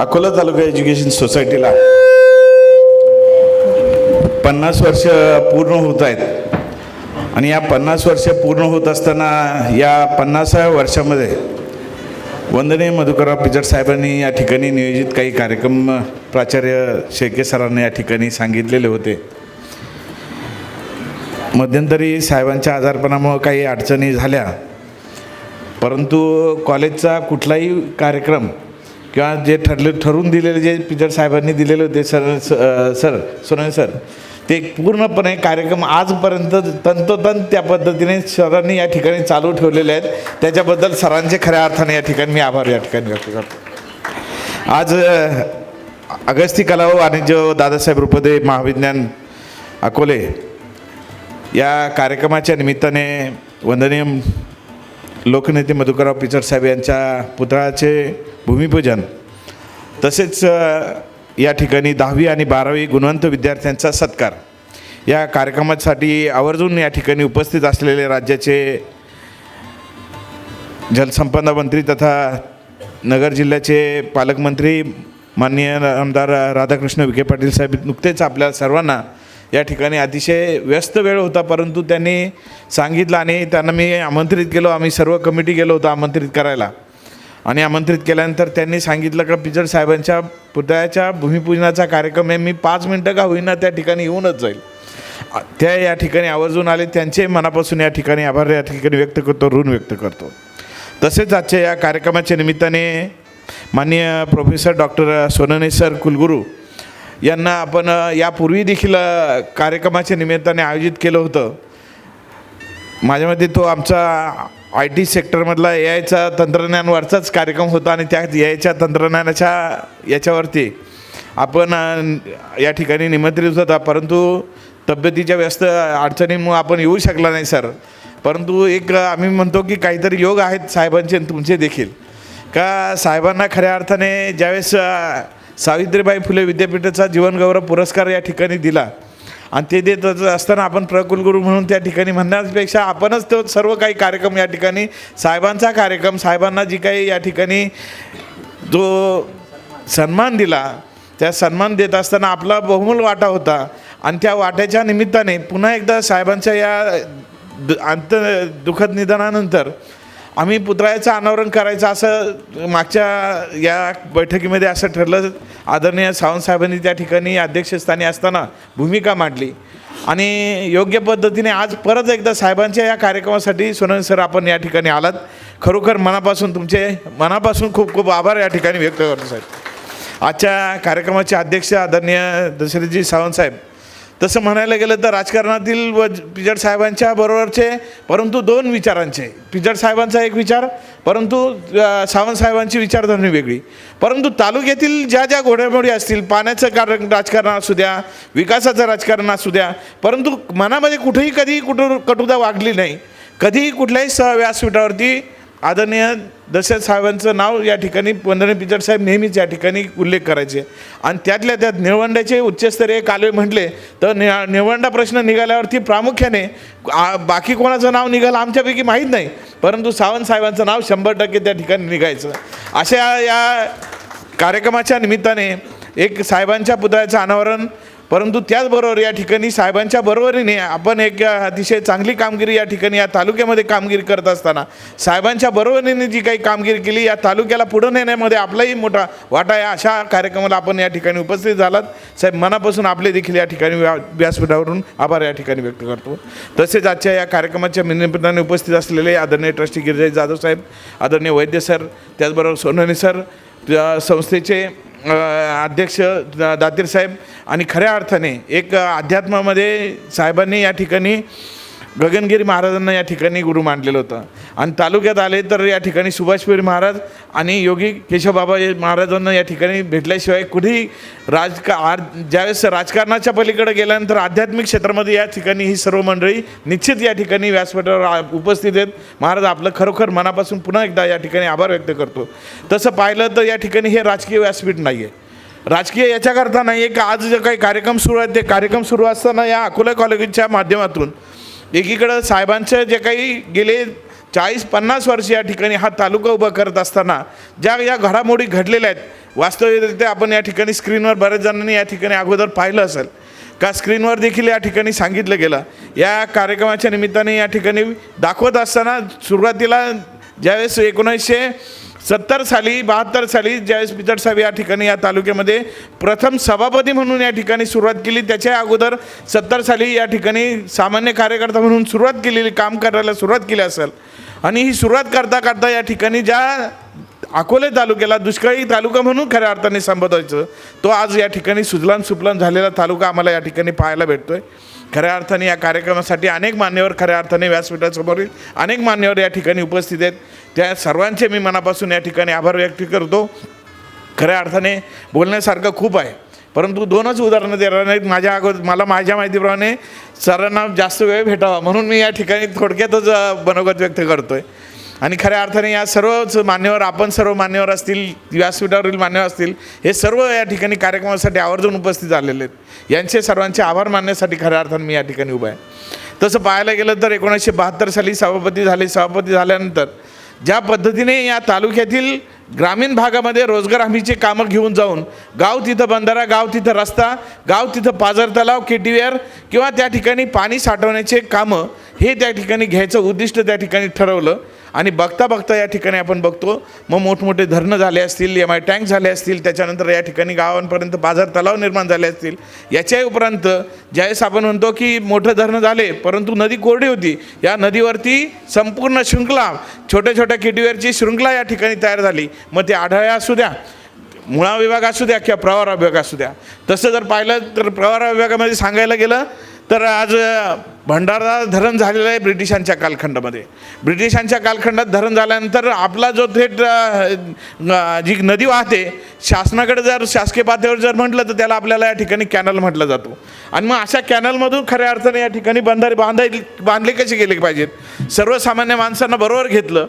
अकोला तालुका education सोसायटीला. पन्नास वर्ष पूर्ण होत आहेत. आणि या पन्नास वर्ष पूर्ण होत असताना या पन्नासाव्या वर्षामध्ये वंदनीय मधुकरराव पिचड साहेबांनी या ठिकाणी नियोजित काही कार्यक्रम प्राचार्य शेळके सरांनी या ठिकाणी सांगितलेले होते. मध्यंतरी साहेबांच्या आजारपणामुळं काही अडचणी झाल्या. परंतु कॉलेजचा कुठलाही कार्यक्रम किंवा जे ठरले ठरवून दिलेले जे पिचर साहेबांनी दिलेले होते सर स- सर सोनवणे सर ते पूर्णपणे कार्यक्रम आजपर्यंत तंतोतंत त्या पद्धतीने सरांनी या ठिकाणी चालू ठेवलेले आहेत. त्याच्याबद्दल सरांचे खऱ्या अर्थाने या ठिकाणी मी आभार या ठिकाणी व्यक्त करतो. आज अगस्ती कला व वाणिज्य दादासाहेब रुपदे महाविज्ञान अकोले या कार्यक्रमाच्या निमित्ताने वंदनीय लोकनेते मधुकरराव पिचड साहेब यांच्या पुतळ्याचे भूमिपूजन. तसेच या ठिकाणी दहावी आणि बारावी गुणवंत विद्यार्थ्यांचा सत्कार. या कार्यक्रमासाठी आवर्जून या ठिकाणी उपस्थित असलेले राज्याचे जलसंपदा मंत्री तथा नगर जिल्ह्याचे पालकमंत्री माननीय आमदार राधाकृष्ण विखे पाटील साहेब नुकतेच आपल्या सर्वांना या ठिकाणी अतिशय व्यस्त वेळ होता परंतु त्यांनी सांगितलं आणि त्यांना मी आमंत्रित केलो. आम्ही सर्व कमिटी गेलो होतो आमंत्रित करायला. आणि आमंत्रित केल्यानंतर त्यांनी सांगितलं का पिचड साहेबांच्या पुतळ्याच्या भूमिपूजनाचा कार्यक्रम आहे मी पाच मिनटं का होईना त्या ठिकाणी येऊनच जाईल. त्या या ठिकाणी आवर्जून आले. त्यांचे मनापासून या ठिकाणी आभार या ठिकाणी व्यक्त करतो ऋण व्यक्त करतो. तसेच आजच्या या कार्यक्रमाच्या निमित्ताने माननीय प्रोफेसर डॉक्टर सोनने सर कुलगुरू यांना आपण यापूर्वी देखील कार्यक्रमाच्या निमित्ताने आयोजित केलं होतं. माझ्या मते तो आमचा आय टी सेक्टरमधला ए आयचा तंत्रज्ञानवरचाच कार्यक्रम होता आणि त्या ए आयच्या तंत्रज्ञानाच्या याच्यावरती आपण या ठिकाणी निमंत्रित होता. परंतु तब्येतीच्या व्यस्त अडचणीमुळं आपण येऊ शकला नाही सर. परंतु एक आम्ही म्हणतो की काहीतरी योग आहेत साहेबांचे तुमचे देखील. का साहेबांना खऱ्या अर्थाने ज्यावेळेस सावित्रीबाई फुले विद्यापीठाचा जीवनगौरव पुरस्कार या ठिकाणी दिला. आणि ते देत असताना आपण प्रकुलगुरू म्हणून त्या ठिकाणी म्हणण्यापेक्षा आपणच तो सर्व काही कार्यक्रम या ठिकाणी साहेबांचा कार्यक्रम साहेबांना जी काही या ठिकाणी जो सन्मान दिला त्या सन्मान देत असताना आपला बहुमूल वाटा होता. आणि त्या वाट्याच्या निमित्ताने पुन्हा एकदा साहेबांच्या या दु अंत दुःखद निधनानंतर आम्ही पुतळ्याचं अनावरण करायचं असं मागच्या या बैठकीमध्ये असं ठरलं. आदरणीय सावंत साहेबांनी त्या ठिकाणी अध्यक्षस्थानी असताना भूमिका मांडली. आणि योग्य पद्धतीने आज परत एकदा साहेबांच्या या कार्यक्रमासाठी सोनवणे सर आपण या ठिकाणी आलात. खरोखर मनापासून तुमचे मनापासून खूप खूप आभार या ठिकाणी व्यक्त करतो साहेब. आजच्या कार्यक्रमाचे अध्यक्ष आदरणीय दशरथजी सावंत साहेब तसं म्हणायला गेलं तर राजकारणातील व पिजड साहेबांच्या बरोबरचे परंतु दोन विचारांचे. पिजड साहेबांचा एक विचार परंतु सावंत साहेबांची विचारधरणी वेगळी. परंतु तालुक्यातील ज्या ज्या घोड्यामोडी असतील पाण्याचं कारण राजकारण असू द्या विकासाचं राजकारण असू द्या परंतु मनामध्ये कुठेही कधी कुठं कटुता वागली नाही. कधीही कुठल्याही स व्यासपीठावरती आदरणीय दशरथ साहेबांचं नाव या ठिकाणी वंदने पिचड साहेब नेहमीच या ठिकाणी उल्लेख करायचे. आणि त्यातल्या त्यात निळवंड्याचे उच्चस्तरीय कालवे म्हटले तर नि निळवंडा प्रश्न निघाल्यावरती प्रामुख्याने आ- बाकी कोणाचं नाव निघालं आमच्यापैकी माहीत नाही. परंतु सावंत साहेबांचं नाव शंभर टक्के त्या ठिकाणी निघायचं. अशा या कार्यक्रमाच्या निमित्ताने एक साहेबांच्या पुतळ्याचं अनावरण परंतु त्याचबरोबर या ठिकाणी साहेबांच्या बरोबरीने आपण एक अतिशय चांगली कामगिरी या ठिकाणी या तालुक्यामध्ये कामगिरी करत असताना साहेबांच्या बरोबरीने जी काही कामगिरी केली या तालुक्याला पुढं नेण्यामध्ये आपलाही मोठा वाटा आहे. अशा कार्यक्रमाला आपण या ठिकाणी उपस्थित झालात. साहेब मनापासून आपले देखील या ठिकाणी व्या व्यासपीठावरून आभार या ठिकाणी व्यक्त करतो. तसेच आजच्या या कार्यक्रमाच्या निमित्ताने उपस्थित असलेले आदरणीय ट्रस्टी गिरिजाई जाधव साहेब आदरणीय वैद्य सर त्याचबरोबर सोनवणे सर संस्थेचे अध्यक्ष दा- दातीर साहेब आणि खऱ्या अर्थाने एक अध्यात्मामध्ये साहेबांनी या ठिकाणी गगनगिरी महाराजांना या ठिकाणी गुरु मानलेलं होतं. आणि तालुक्यात आले तर या ठिकाणी सुभाषपुरी महाराज आणि योगी केशवबाबा महाराजांना या ठिकाणी भेटल्याशिवाय कुठेही राजका आर ज्यावेळेस राजकारणाच्या पलीकडे गेल्यानंतर आध्यात्मिक क्षेत्रामध्ये या ठिकाणी ही सर्व मंडळी निश्चित या ठिकाणी व्यासपीठावर उपस्थित आहेत. महाराज आपलं खरोखर मनापासून पुन्हा एकदा या ठिकाणी आभार व्यक्त करतो. तसं पाहिलं तर या ठिकाणी हे राजकीय व्यासपीठ नाही आहे राजकीय याच्याकरता नाही आहे का आज जे काही कार्यक्रम सुरू आहेत ते कार्यक्रम सुरू असताना या अकोला कॉलेजच्या माध्यमातून एकीकडं साहेबांचं जे काही गेले चाळीस पन्नास वर्ष या ठिकाणी हा तालुका उभा करत असताना ज्या या घडामोडी घडलेल्या आहेत वास्तविकरित्या आपण या ठिकाणी स्क्रीनवर बऱ्याच जणांनी या ठिकाणी अगोदर पाहिलं असेल. का स्क्रीनवर देखील या ठिकाणी सांगितलं गेलं. या कार्यक्रमाच्या निमित्ताने या ठिकाणी दाखवत असताना सुरुवातीला ज्यावेळेस एकोणीसशे सत्तर साली बहात्तर साली ज्यावेळेस पिचड साहेब या ठिकाणी या तालुक्यामध्ये प्रथम सभापती म्हणून या ठिकाणी सुरुवात केली. त्याच्या अगोदर सत्तर साली या ठिकाणी सामान्य कार्यकर्ता म्हणून सुरुवात केलेली काम करायला सुरुवात केली असेल. आणि ही सुरुवात करता करता या ठिकाणी ज्या अकोले तालुक्याला दुष्काळी तालुका म्हणून खऱ्या अर्थाने संबोधायचं तो आज या ठिकाणी सुजलाम सुफलाम झालेला तालुका आम्हाला या ठिकाणी पाहायला भेटतो आहे खऱ्या अर्थाने या कार्यक्रमासाठी अनेक मान्यवर खऱ्या अर्थाने व्यासपीठासमोरील अनेक मान्यवर या ठिकाणी उपस्थित आहेत. त्या सर्वांचे मी मनापासून या ठिकाणी आभार व्यक्त करतो. खऱ्या अर्थाने बोलण्यासारखं खूप आहे. परंतु दोनच उदाहरणं देणार नाहीत. माझ्या अगोदर मला माझ्या माहितीप्रमाणे सरांना जास्त वेळ भेटावा. म्हणून मी या ठिकाणी थोडक्यातच मनोगत व्यक्त करतो आहे आणि खऱ्या अर्थाने या सर्वच मान्यवर आपण सर्व मान्यवर असतील व्यासपीठावरील मान्यवर असतील हे सर्व या ठिकाणी कार्यक्रमासाठी आवर्जून उपस्थित झालेले आहेत. यांचे सर्वांचे आभार मानण्यासाठी खऱ्या अर्थाने मी या ठिकाणी उभा आहे. तसं पाहायला गेलं तर एकोणीसशे बहात्तर साली सभापती झाले. सभापती झाल्यानंतर ज्या पद्धतीने या तालुक्यातील ग्रामीण भागामध्ये रोजगार हमीचे कामं घेऊन जाऊन गाव तिथं बंधारा गाव तिथं रस्ता गाव तिथं पाझर तलाव के टी आर किंवा त्या ठिकाणी पाणी साठवण्याचे कामं हे त्या ठिकाणी घ्यायचं उद्दिष्ट त्या ठिकाणी ठरवलं आणि बघता बघता या ठिकाणी आपण बघतो मग मोठमोठे धरणं झाले असतील एम आय टँक झाले असतील त्याच्यानंतर या ठिकाणी गावांपर्यंत बाजार तलाव निर्माण झाले असतील. याच्याही उपरांत ज्यावेळेस आपण म्हणतो की मोठं धरणं झाले परंतु नदी कोरडी होती या नदीवरती संपूर्ण शृंखला छोट्या छोट्या किटीवरची शृंखला या ठिकाणी तयार झाली. मग ते आढळ्या असू द्या मुळा विभाग असू द्या किंवा प्रवारा विभाग असू द्या. तसं जर पाहिलं तर प्रवारा विभागामध्ये सांगायला गेलं तर आज भंडारा धरण झालेलं आहे ब्रिटिशांच्या कालखंडामध्ये. ब्रिटिशांच्या कालखंडात धरण झाल्यानंतर आपला जो थेट जी नदी वाहते शासनाकडे जर शासकीय पातळीवर जर म्हटलं तर त्याला आपल्याला या ठिकाणी कॅनल म्हटलं जातो. आणि मग अशा कॅनलमधून खऱ्या अर्थाने या ठिकाणी बंधारे बांधाय बांधले कसे गेले पाहिजेत? सर्वसामान्य माणसांना बरोबर घेतलं.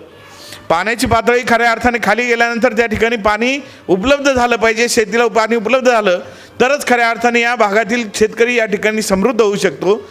पाण्याची पातळी खऱ्या अर्थाने खाली गेल्यानंतर त्या ठिकाणी पाणी उपलब्ध झालं पाहिजे शेतीला पाणी उपलब्ध झालं तरच खऱ्या अर्थाने या भागातील शेतकरी या ठिकाणी समृद्ध होऊ शकतो.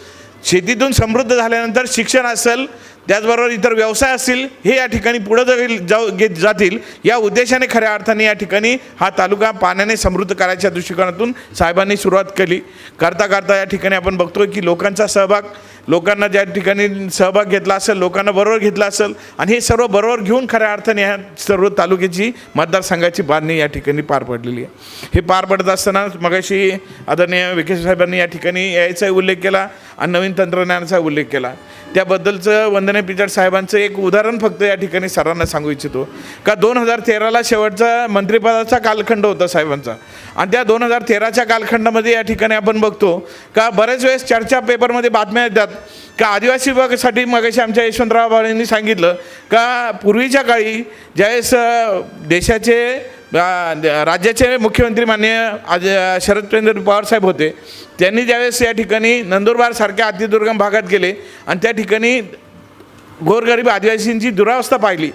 शेतीतून समृद्ध झाल्यानंतर शिक्षण असेल त्याचबरोबर इतर व्यवसाय असतील हे या ठिकाणी पुढं जाईल जाऊ घेत जातील. या उद्देशाने खऱ्या अर्थाने या ठिकाणी हा तालुका पाण्याने समृद्ध करायच्या दृष्टिकोनातून साहेबांनी सुरुवात केली. करता करता या ठिकाणी आपण बघतोय की लोकांचा सहभाग लोकांना ज्या ठिकाणी सहभाग घेतला असेल लोकांना बरोबर घेतला असेल आणि हे सर्व बरोबर घेऊन खऱ्या अर्थाने ह्या सर्व तालुक्याची मतदारसंघाची बांधणी या ठिकाणी पार पडलेली आहे. हे पार पडत असताना मगाशी आदरणीय विकेश साहेबांनी या ठिकाणी यायचाही उल्लेख केला आणि नवीन तंत्रज्ञानाचा उल्लेख केला. त्याबद्दलचं वंदने पिचड साहेबांचं एक उदाहरण फक्त या ठिकाणी सरांना सांगू इच्छितो. का दोन हजार तेराला शेवटचा मंत्रिपदाचा कालखंड होता साहेबांचा. आणि त्या दोन हजार तेराच्या कालखंडामध्ये या ठिकाणी आपण बघतो का बऱ्याच वेळेस चर्चा पेपरमध्ये बातम्या येतात का आदिवासी विभागासाठी मगाशी आमच्या यशवंतराव बाळांनी सांगितलं का पूर्वीच्या काळी ज्यावेळेस देशाचे राज्याचे मुख्यमंत्री माननीय आज शरदचंद्र पवारसाहेब होते त्यांनी ज्यावेळेस या ठिकाणी नंदुरबारसारख्या अतिदुर्गम भागात गेले आणि त्या ठिकाणी गोरगरीब आदिवासींची दुरावस्था पाहिली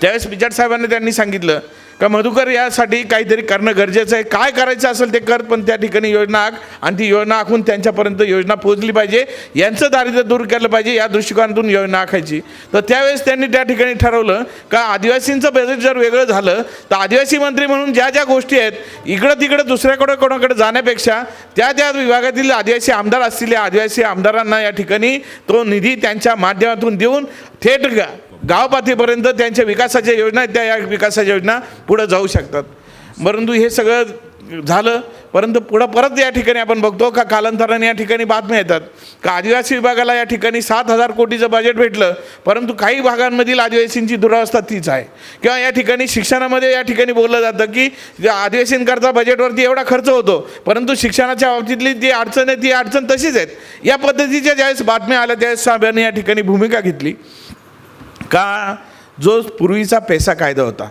त्यावेळेस पिचाट साहेबांनी त्यांनी सांगितलं का मधुकर यासाठी काहीतरी करणं गरजेचं आहे? काय करायचं असेल ते कर पण त्या ठिकाणी योजना आख आणि ती योजना आखून त्यांच्यापर्यंत योजना पोहोचली पाहिजे. यांचं दारिद्र्य दूर केलं पाहिजे या दृष्टिकोनातून योजना आखायची. तर त्यावेळेस त्यांनी त्या ठिकाणी ठरवलं का आदिवासींचं बजेट जर वेगळं झालं तर आदिवासी मंत्री म्हणून ज्या ज्या गोष्टी आहेत इकडं तिकडं दुसऱ्याकडे कोणाकडे जाण्यापेक्षा त्या त्या विभागातील आदिवासी आमदार असतील या आदिवासी आमदारांना या ठिकाणी तो निधी त्यांच्या माध्यमातून देऊन थेट गा त्यांच्या विकासाच्या योजना आहेत त्या या विकासाच्या योजना पुढं जाऊ शकतात. परंतु हे सगळं झालं परंतु पुढं परत या ठिकाणी आपण बघतो का कालांतराने या ठिकाणी बातम्या येतात का आदिवासी विभागाला या ठिकाणी सात हजार कोटीचं बजेट भेटलं परंतु काही भागांमधील आदिवासींची दुरावस्था तीच आहे. किंवा या ठिकाणी शिक्षणामध्ये या ठिकाणी बोललं जातं की आदिवासींकरता बजेटवरती एवढा खर्च होतो परंतु शिक्षणाच्या बाबतीतली जी अडचण आहे ती अडचण तशीच आहेत. या पद्धतीच्या ज्यावेळेस बातम्या आल्या त्यावेळेस साहेबांनी या ठिकाणी भूमिका घेतली. का? जो पूर्वीचा पैसा कायदा होता.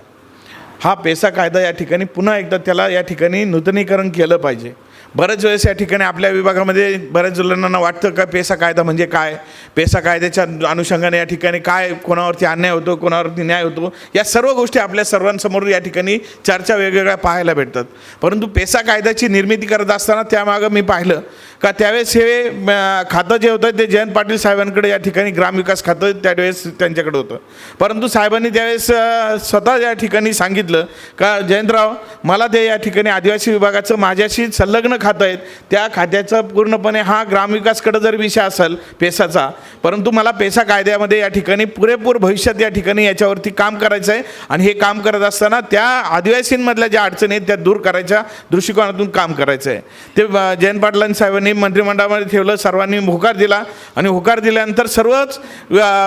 हा पैसा कायदा या ठिकाणी पुन्हा एकदा त्याला या ठिकाणी नूतनीकरण केलं पाहिजे. बऱ्याच वेळेस या ठिकाणी आपल्या विभागामध्ये बऱ्याच जणांना वाटतं का पेसा कायदा म्हणजे काय? पेसा कायद्याच्या अनुषंगाने या ठिकाणी काय कोणावरती अन्याय होतो कोणावरती न्याय होतो? या सर्व गोष्टी आपल्या सर्वांसमोर या ठिकाणी चर्चा वेगवेगळ्या पाहायला भेटतात. परंतु पेसा कायद्याची निर्मिती करत असताना त्यामागं मी पाहिलं का त्यावेळेस हे खातं जे होतं ते जयंत पाटील साहेबांकडे या ठिकाणी ग्रामविकास खातं त्यावेळेस त्यांच्याकडे होतं. परंतु साहेबांनी त्यावेळेस स्वतः या ठिकाणी सांगितलं का जयंतराव मला ते या ठिकाणी आदिवासी विभागाचं माझ्याशी संलग्न खातं आहेत त्या खात्याचं पूर्णपणे हा ग्रामविकासकडं जर विषय असेल पेसाचा परंतु मला पेसा कायद्यामध्ये या ठिकाणी पुरेपूर भविष्यात या ठिकाणी याच्यावरती काम करायचं आहे आणि हे काम करत असताना त्या आदिवासींमधल्या ज्या अडचणी आहेत त्या दूर करायच्या दृष्टिकोनातून काम करायचं आहे. ते जयंत पाटलां साहेबांनी मंत्रिमंडळामध्ये ठेवलं सर्वांनी होकार दिला आणि होकार दिल्यानंतर सर्वच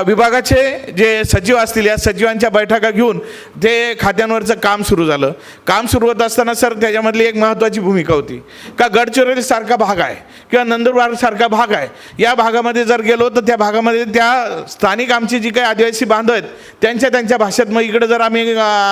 विभागाचे जे सचिव असतील या सचिवांच्या बैठका घेऊन ते खात्यांवरचं काम सुरू झालं. काम सुरू होत असताना सर त्याच्यामधली एक महत्त्वाची भूमिका होती. का गडचिरोलीसारखा भाग आहे किंवा नंदुरबारसारखा भाग आहे? या भागामध्ये जर गेलो तर त्या भागामध्ये त्या स्थानिक आमची जी काही आदिवासी बांधव आहेत त्यांच्या त्यांच्या भाषेत मग इकडे जर आम्ही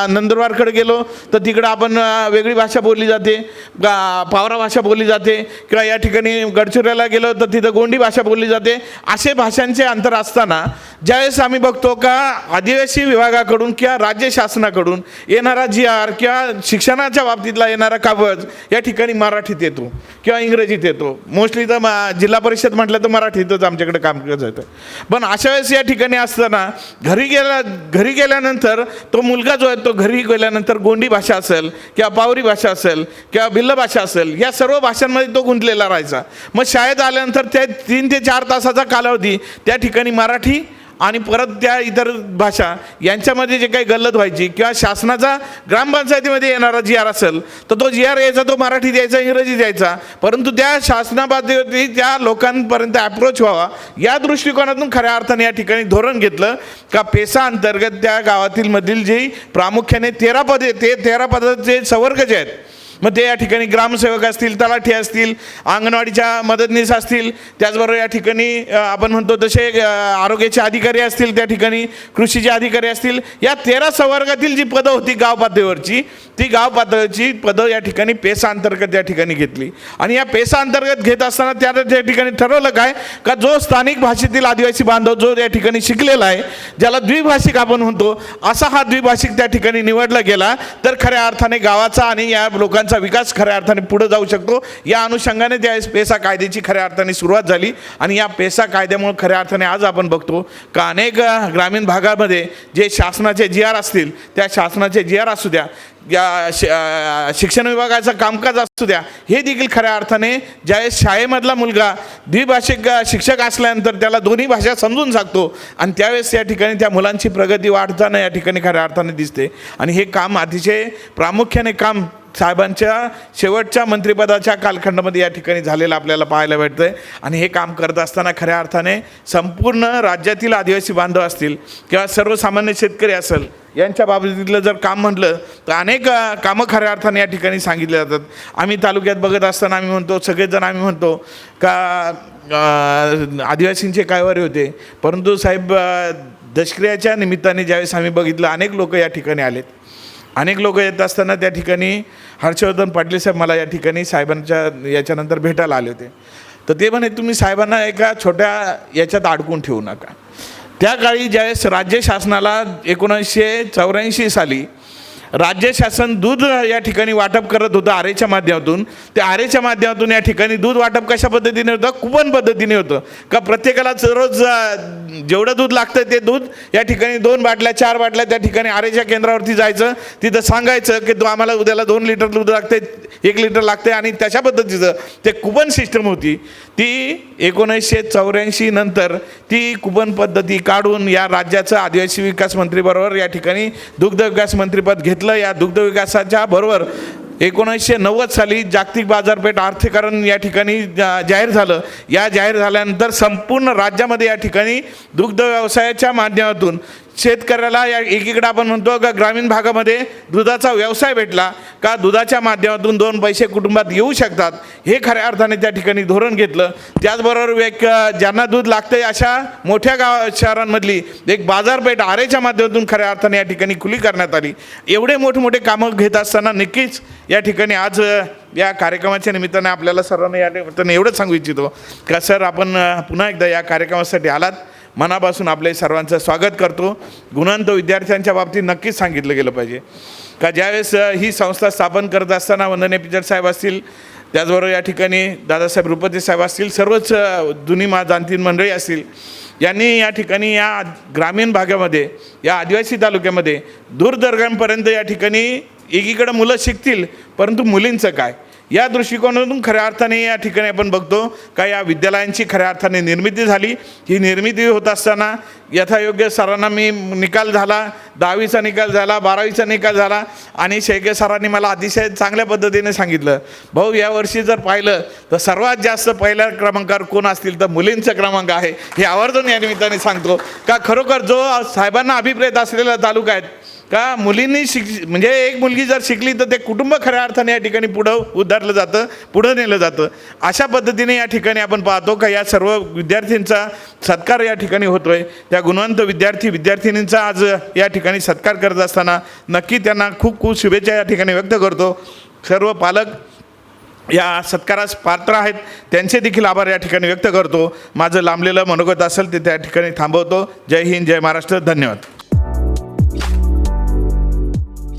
नंदुरबारकडे गेलो तर तिकडं आपण वेगळी भाषा बोलली जाते गा- पावरा भाषा बोलली जाते किंवा या ठिकाणी गडचिरोलीला गेलो तर तिथं गोंडी भाषा बोलली जाते. असे भाषांचे अंतर असताना ज्यावेळेस आम्ही बघतो का आदिवासी विभागाकडून किंवा राज्य शासनाकडून येणारा जी आर किंवा शिक्षणाच्या बाबतीतला येणारा कागद या ठिकाणी मराठीत येतो. येतो किंवा इंग्रजीत येतो. मोस्टली तर मा- जिल्हा परिषद म्हटलं तर मराठीतच आमच्याकडे काम केलं जातं. पण अशा वेळेस या ठिकाणी असताना घरी गेला घरी गेल्यानंतर तो मुलगा जो आहे तो घरी गेल्यानंतर गोंडी भाषा असेल किंवा पावरी भाषा असेल किंवा भिल्ल भाषा असेल या सर्व भाषांमध्ये तो गुंतलेला राहायचा. मग शाळेत आल्यानंतर त्या तीन ते चार तासाचा कालावधी त्या ठिकाणी मराठी आणि परत त्या इतर भाषा यांच्यामध्ये जे काही गल्लत व्हायची किंवा शासनाचा ग्रामपंचायतीमध्ये येणारा जी आर असेल तर तो जी आर यायचा तो मराठी द्यायचा इंग्रजी द्यायचा परंतु त्या शासनाबाबतीवरती त्या लोकांपर्यंत अप्रोच व्हावा या दृष्टिकोनातून खऱ्या अर्थाने या ठिकाणी धोरण घेतलं का पेसा अंतर्गत त्या गावातील मधील जे प्रामुख्याने तेरा पदे ते तेरा पदाचे संवर्ग जे आहेत मग ते या ठिकाणी ग्रामसेवक असतील तलाठी असतील अंगणवाडीच्या मदतनीस असतील त्याचबरोबर या ठिकाणी आपण म्हणतो तसे आरोग्याचे अधिकारी असतील त्या ठिकाणी कृषीचे अधिकारी असतील या तेरा संवर्गातील जी पदं होती गाव पातळीवरची ती गाव पातळीची पदं या ठिकाणी पेसा अंतर्गत या ठिकाणी घेतली. आणि या पेसा अंतर्गत घेत असताना त्या त्या ठिकाणी ठरवलं काय? का जो स्थानिक भाषेतील आदिवासी बांधव जो या ठिकाणी शिकलेला आहे ज्याला द्विभाषिक आपण म्हणतो असा हा द्विभाषिक त्या ठिकाणी निवडला गेला. तर खऱ्या अर्थाने गावाचा आणि या लोकांचा विकास खऱ्या अर्थाने पुढे जाऊ शकतो. या अनुषंगाने त्या पेसा कायद्याची खऱ्या अर्थाने सुरुवात झाली आणि या पेसा कायद्यामुळे खऱ्या अर्थाने आज आपण बघतो का अनेक ग्रामीण भागामध्ये जे शासनाचे जी आर असतील त्या शासनाचे जी आर असू द्या या शिक्षण विभागाचं कामकाज असू द्या हे देखील खऱ्या अर्थाने ज्यावेळेस शाळेमधला मुलगा द्विभाषिक शिक्षक असल्यानंतर त्याला दोन्ही भाषा समजून सांगतो आणि त्यावेळेस या ठिकाणी त्या मुलांची प्रगती वाढताना या ठिकाणी खऱ्या अर्थाने दिसते. आणि हे काम अतिशय प्रामुख्याने काम साहेबांच्या शेवटच्या मंत्रिपदाच्या कालखंडामध्ये या ठिकाणी झालेलं आपल्याला पाहायला भेटतं आहे आणि हे काम करत असताना खऱ्या अर्थाने संपूर्ण राज्यातील आदिवासी बांधव असतील किंवा सर्वसामान्य शेतकरी असेल यांच्या बाबतीतलं जर काम म्हटलं तर अनेक कामं खऱ्या अर्थाने या ठिकाणी सांगितले जातात. आम्ही तालुक्यात बघत असताना आम्ही म्हणतो सगळेजण आम्ही म्हणतो का आदिवासींचे कायवारी होते. परंतु साहेब दशक्रियाच्या निमित्ताने ज्यावेळेस आम्ही बघितलं अनेक लोक या ठिकाणी आलेत. अनेक लोक येत असताना त्या ठिकाणी हर्षवर्धन पाटील साहेब मला या ठिकाणी साहेबांच्या याच्यानंतर भेटायला आले होते. तर ते म्हणे तुम्ही साहेबांना एका छोट्या याच्यात अडकून ठेवू नका. त्या काळी ज्यावेळेस राज्य शासनाला एकोणीसशे चौऱ्याऐंशी साली राज्य शासन दूध या ठिकाणी वाटप करत होतं आरेच्या माध्यमातून. त्या आरेच्या माध्यमातून या ठिकाणी दूध वाटप कशा पद्धतीने होतं? कुपन पद्धतीने होतं. का प्रत्येकाला रोज जेवढं दूध लागतं ते दूध या ठिकाणी दोन बाटल्या चार बाटल्या त्या ठिकाणी आरेच्या केंद्रावरती जायचं. तिथं सांगायचं की तो आम्हाला उद्याला दोन लिटर दूध लागते एक लिटर लागते आणि तशा पद्धतीचं ते कुपन सिस्टम होती. ती एकोणीसशे चौऱ्याऐंशी नंतर ती कुपन पद्धती काढून या राज्याचं आदिवासी विकास मंत्रीबरोबर या ठिकाणी दुग्ध विकास मंत्रीपद घेतलं या दुग्ध विकासाच्या बरोबर एकोणीसशे नव्वद साली जागतिक बाजारपेठ आर्थिकरण या ठिकाणी जाहीर झालं. या जाहीर झाल्यानंतर संपूर्ण राज्यामध्ये या ठिकाणी दुग्ध व्यवसायाच्या माध्यमातून शेतकऱ्याला या एकीकडे आपण म्हणतो का ग्रामीण भागामध्ये दुधाचा व्यवसाय भेटला का दुधाच्या माध्यमातून दोन पैसे कुटुंबात येऊ शकतात? हे खऱ्या अर्थाने त्या ठिकाणी धोरण घेतलं. त्याचबरोबर एक ज्यांना दूध लागतंय अशा मोठ्या गाव शहरांमधली एक बाजारपेठ आरेच्या माध्यमातून खऱ्या अर्थाने या ठिकाणी खुली करण्यात आली. एवढे मोठमोठे कामं घेत असताना नक्कीच या ठिकाणी आज या कार्यक्रमाच्या निमित्ताने आपल्याला सर्वांना या निमित्ताने एवढंच सांगू इच्छितो का सर आपण पुन्हा एकदा या कार्यक्रमासाठी आलात. मनापासून आपले सर्वांचं स्वागत करतो. गुणवंत विद्यार्थ्यांच्या बाबतीत नक्कीच सांगितलं गेलं पाहिजे. का ज्यावेळेस ही संस्था स्थापन करत असताना वंदने पिचर साहेब असतील त्याचबरोबर या ठिकाणी दादासाहेब रुपते साहेब असतील सर्वच जुनी मा मंडळी असतील यांनी या ठिकाणी या ग्रामीण भागामध्ये या आदिवासी तालुक्यामध्ये दूरदर्गांपर्यंत या ठिकाणी एकीकडं मुलं शिकतील परंतु मुलींचं काय? या दृष्टिकोनातून खऱ्या अर्थाने या ठिकाणी आपण बघतो का या विद्यालयांची खऱ्या अर्थाने निर्मिती झाली. ही निर्मिती होत असताना यथायोग्य सरांना मी निकाल झाला दहावीचा निकाल झाला बारावीचा निकाल झाला आणि शेगे सरांनी मला अतिशय चांगल्या पद्धतीने सांगितलं. भाऊ यावर्षी जर पाहिलं तर सर्वात जास्त पहिल्या क्रमांकावर कोण असतील तर मुलींचा क्रमांक आहे. हे आवर्जून या निमित्ताने सांगतो का खरोखर जो साहेबांना अभिप्रेत असलेला तालुका आहे का मुलींनी शिक म्हणजे एक मुलगी जर शिकली तर ते कुटुंब खऱ्या अर्थाने या ठिकाणी पुढं उद्धारलं जातं पुढं नेलं जातं. अशा पद्धतीने या ठिकाणी आपण पाहतो का या सर्व विद्यार्थ्यांचा सत्कार या ठिकाणी होतो आहे त्या गुणवंत विद्यार्थी विद्यार्थिनींचा आज या ठिकाणी सत्कार करत असताना नक्की त्यांना खूप खूप शुभेच्छा या ठिकाणी व्यक्त करतो. सर्व पालक या सत्कारास पात्र आहेत. त्यांचे देखील आभार या ठिकाणी व्यक्त करतो. माझं लांबलेलं मनोगत असेल ते त्या ठिकाणी थांबवतो. जय हिंद जय महाराष्ट्र. धन्यवाद.